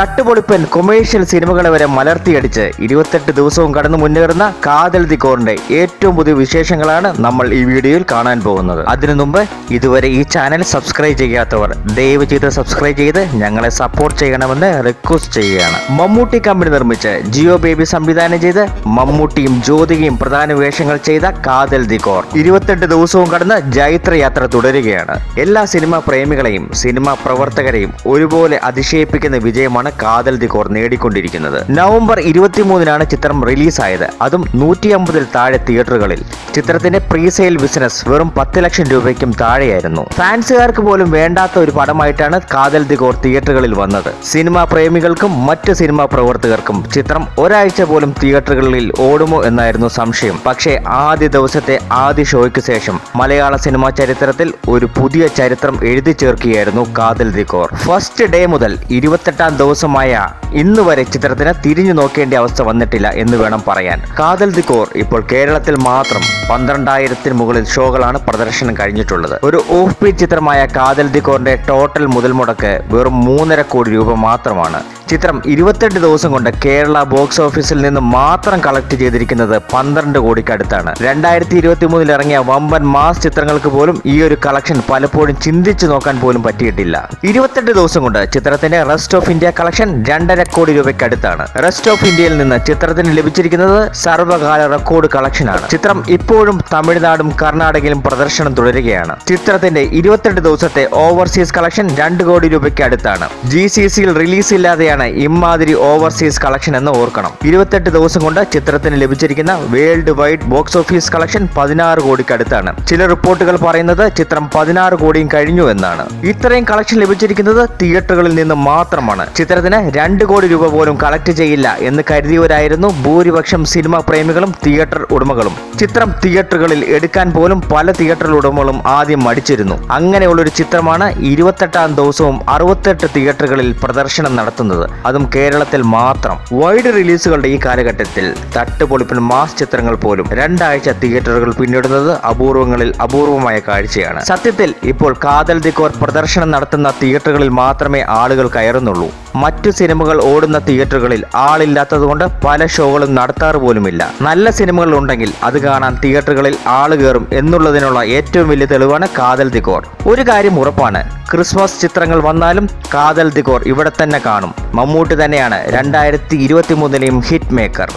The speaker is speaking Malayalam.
തട്ടുപൊളിപ്പൻ കൊമേഴ്ഷ്യൽ സിനിമകളെ വരെ മലർത്തിയടിച്ച് ഇരുപത്തെട്ട് ദിവസവും കടന്നു മുന്നേറുന്ന കാതൽ ദി കോറിന്റെ ഏറ്റവും പുതിയ വിശേഷങ്ങളാണ് നമ്മൾ ഈ വീഡിയോയിൽ കാണാൻ പോകുന്നത്. അതിനു മുമ്പ് ഇതുവരെ ഈ ചാനൽ സബ്സ്ക്രൈബ് ചെയ്യാത്തവർ ദയവ് ചെയ്ത് സബ്സ്ക്രൈബ് ചെയ്ത് ഞങ്ങളെ സപ്പോർട്ട് ചെയ്യണമെന്ന് റിക്വസ്റ്റ് ചെയ്യുകയാണ്. മമ്മൂട്ടി കമ്പനി നിർമ്മിച്ച് ജിയോ ബേബി സംവിധാനം ചെയ്ത് മമ്മൂട്ടിയും ജ്യോതികയും പ്രധാന വേഷങ്ങൾ ചെയ്ത കാതൽ ദി കോർ ഇരുപത്തെട്ട് ദിവസവും കടന്ന് ജൈത്രയാത്ര തുടരുകയാണ്. എല്ലാ സിനിമാ പ്രേമികളെയും സിനിമാ പ്രവർത്തകരെയും ഒരുപോലെ അതിശയിപ്പിക്കുന്ന വിജയമാണ് കാതൽ ദി കോർ നേടിക്കൊണ്ടിരിക്കുന്നത്. നവംബർ ഇരുപത്തിമൂന്നിനാണ് ചിത്രം റിലീസായത്. അതും നൂറ്റി അമ്പതിൽ താഴെ തിയേറ്ററുകളിൽ. ചിത്രത്തിന്റെ പ്രീസെയിൽ ബിസിനസ് വെറും പത്ത് ലക്ഷം രൂപയ്ക്കും താഴെയായിരുന്നു. ഫാൻസുകാർക്ക് പോലും വേണ്ടാത്ത ഒരു പടമായിട്ടാണ് കാതൽ ദി കോർ തിയേറ്ററുകളിൽ വന്നത്. സിനിമാ പ്രേമികൾക്കും മറ്റ് സിനിമാ പ്രവർത്തകർക്കും ചിത്രം ഒരാഴ്ച പോലും തിയേറ്ററുകളിൽ ഓടുമോ എന്നായിരുന്നു സംശയം. പക്ഷേ ആദ്യ ദിവസത്തെ ആദ്യ ഷോയ്ക്ക് ശേഷം മലയാള സിനിമാ ചരിത്രത്തിൽ ഒരു പുതിയ ചരിത്രം എഴുതി ചേർക്കുകയായിരുന്നു കാതൽ ദി കോർ ഫസ്റ്റ് ഡേ മുതൽ ഇരുപത്തെട്ടാം ദിവസമായ ഇന്ന് വരെ ചിത്രത്തിന് തിരിഞ്ഞു നോക്കേണ്ട അവസ്ഥ വന്നിട്ടില്ല എന്ന് വേണം പറയാൻ. കാതൽ ദി കോർ ഇപ്പോൾ കേരളത്തിൽ മാത്രം പന്ത്രണ്ടായിരത്തിന് മുകളിൽ ഷോകളാണ് പ്രദർശനം കഴിഞ്ഞിട്ടുള്ളത്. ഒരു ഓഫ് ബീറ്റ് ചിത്രമായ കാതൽ ദി കോറിന്റെ ടോട്ടൽ മുതൽ മുടക്ക് വെറും മൂന്നര കോടി രൂപ മാത്രമാണ്. ചിത്രം ഇരുപത്തെട്ട് ദിവസം കൊണ്ട് കേരള ബോക്സ് ഓഫീസിൽ നിന്ന് മാത്രം കളക്ട് ചെയ്തിരിക്കുന്നത് പന്ത്രണ്ട് കോടിക്കടുത്താണ്. രണ്ടായിരത്തി ഇരുപത്തി മൂന്നിൽ ഇറങ്ങിയ വമ്പൻ മാസ് ചിത്രങ്ങൾക്ക് പോലും ഈ ഒരു കളക്ഷൻ പലപ്പോഴും ചിന്തിച്ചു നോക്കാൻ പോലും പറ്റിയിട്ടില്ല. ഇരുപത്തെട്ട് ദിവസം കൊണ്ട് ചിത്രത്തിന്റെ റെസ്റ്റ് ഓഫ് ഇന്ത്യ കളക്ഷൻ രണ്ടര കോടി രൂപയ്ക്കടുത്താണ്. റെസ്റ്റ് ഓഫ് ഇന്ത്യയിൽ നിന്ന് ചിത്രത്തിന് ലഭിച്ചിരിക്കുന്നത് സർവകാല റെക്കോർഡ് കളക്ഷനാണ്. ചിത്രം ഇപ്പോഴും തമിഴ്നാടും കർണാടകയിലും പ്രദർശനം തുടരുകയാണ്. ചിത്രത്തിന്റെ ഇരുപത്തെട്ട് ദിവസത്തെ ഓവർസീസ് കളക്ഷൻ രണ്ട് കോടി രൂപയ്ക്ക് അടുത്താണ് ജി സി സിയിൽ റിലീസ് ഇല്ലാതെയാണ് ഇമ്മാതിരി ഓവർസീസ് കളക്ഷൻ എന്ന് ഓർക്കണം. ഇരുപത്തെട്ട് ദിവസം കൊണ്ട് ചിത്രത്തിന് ലഭിച്ചിരിക്കുന്ന world wide box office collection പതിനാറ് കോടിക്കടുത്താണ്. ചില റിപ്പോർട്ടുകൾ പറയുന്നത് ചിത്രം പതിനാറ് കോടിയും കഴിഞ്ഞു എന്നാണ്. ഇത്രയും കളക്ഷൻ ലഭിച്ചിരിക്കുന്നത് തിയേറ്ററുകളിൽ നിന്ന് മാത്രമാണ്. ചിത്രത്തിന് രണ്ട് കോടി രൂപ പോലും കളക്ട് ചെയ്യില്ല എന്ന് കരുതിയവരായിരുന്നു ഭൂരിപക്ഷം സിനിമാ പ്രേമികളും തിയേറ്റർ ഉടമകളും. ചിത്രം തിയേറ്ററുകളിൽ എടുക്കാൻ പോലും പല തിയേറ്റർ ഉടമകളും ആദ്യം മടിച്ചിരുന്നു. അങ്ങനെയുള്ളൊരു ചിത്രമാണ് ഇരുപത്തെട്ടാം ദിവസവും അറുപത്തെട്ട് തിയേറ്ററുകളിൽ പ്രദർശനം നടത്തുന്നത്. അതും കേരളത്തിൽ മാത്രം. വൈഡ് റിലീസുകളുടെ ഈ കാലഘട്ടത്തിൽ തട്ടുപൊളിപ്പിന് മാസ് ചിത്രങ്ങൾ പോലും രണ്ടാഴ്ച തിയേറ്ററുകൾ പിന്നിടുന്നത് അപൂർവങ്ങളിൽ അപൂർവമായ കാഴ്ചയാണ്. സത്യത്തിൽ ഇപ്പോൾ കാതൽ ദിക്കോർ പ്രദർശനം നടത്തുന്ന തിയേറ്ററുകളിൽ മാത്രമേ ആളുകൾ കയറുന്നുള്ളൂ. മറ്റു സിനിമകൾ ഓടുന്ന തിയേറ്ററുകളിൽ ആളില്ലാത്തതുകൊണ്ട് പല ഷോകളും നടത്താറ് പോലുമില്ല. നല്ല സിനിമകൾ ഉണ്ടെങ്കിൽ അത് കാണാൻ തിയേറ്ററുകളിൽ ആൾ കയറും എന്നുള്ളതിനുള്ള ഏറ്റവും വലിയ തെളിവാണ് കാതൽ ദിക്കോർ ഒരു കാര്യം ഉറപ്പാണ് ക്രിസ്മസ് ചിത്രങ്ങൾ വന്നാലും കാതൽ ദിഗോർ ഇവിടെ തന്നെ കാണും. മമ്മൂട്ടി തന്നെയാണ് രണ്ടായിരത്തി ഇരുപത്തി മൂന്നിലെയും ഹിറ്റ് മേക്കർ